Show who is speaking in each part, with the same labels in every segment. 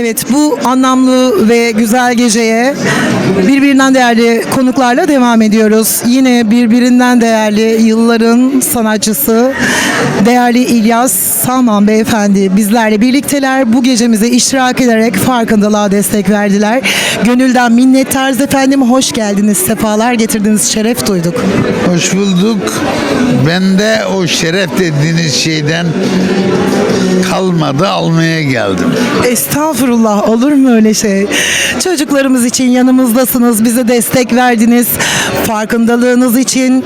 Speaker 1: Evet bu anlamlı ve güzel geceye birbirinden değerli konuklarla devam ediyoruz. Yine birbirinden değerli yılların sanatçısı değerli İlyas Salman Beyefendi bizlerle birlikteler. Bu gecemize iştirak ederek farkındalığa destek verdiler. Gönülden minnettarız efendim. Hoş geldiniz. Sefalar getirdiniz. Şeref duyduk.
Speaker 2: Hoş bulduk. Ben de o şeref dediğiniz şeyden kalmadı almaya geldim.
Speaker 1: Estağfurullah olur mu öyle şey? Çocuklarımız için yanımızdasınız, bize destek verdiniz. Farkındalığınız için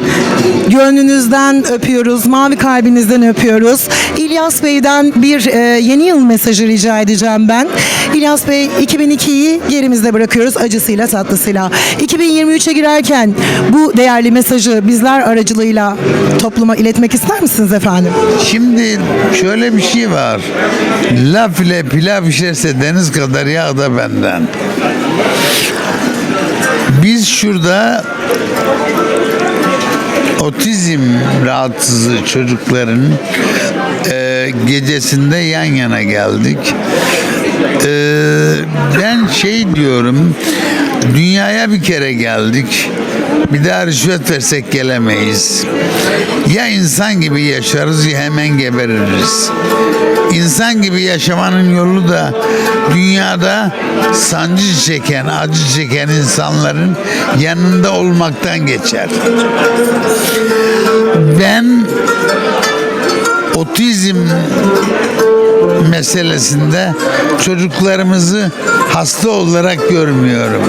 Speaker 1: gönlünüzden öpüyoruz, mavi kalbinizden öpüyoruz. İlyas Bey'den bir e, yeni yıl mesajı rica edeceğim ben. İlyas Bey 2002'yi gerimizde bırakıyoruz acısıyla tatlısıyla. 2023'e girerken bu değerli mesajı bizler aracılığıyla topluma iletmek ister misiniz efendim?
Speaker 2: Şimdi şöyle bir şey var. Laf ile pilav pişerse deniz kadar yağ da benden. Biz şurada otizm rahatsızı çocukların e, gecesinde yan yana geldik. E, ben şey diyorum, dünyaya bir kere geldik. Bir daha rüşvet versek gelemeyiz. Ya insan gibi yaşarız ya hemen gebeririz. İnsan gibi yaşamanın yolu da dünyada sancı çeken, acı çeken insanların yanında olmaktan geçer. Ben otizm meselesinde çocuklarımızı hasta olarak görmüyorum.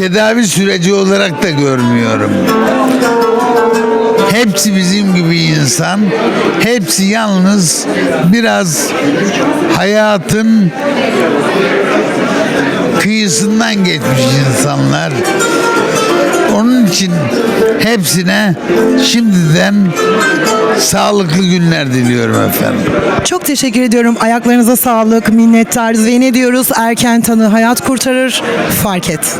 Speaker 2: Tedavi süreci olarak da görmüyorum. Hepsi bizim gibi insan. Hepsi yalnız biraz hayatın kıyısından geçmiş insanlar. Onun için hepsine şimdiden sağlıklı günler diliyorum efendim.
Speaker 1: Çok teşekkür ediyorum. Ayaklarınıza sağlık, minnettarız ve ne diyoruz? Erken tanı hayat kurtarır, fark et.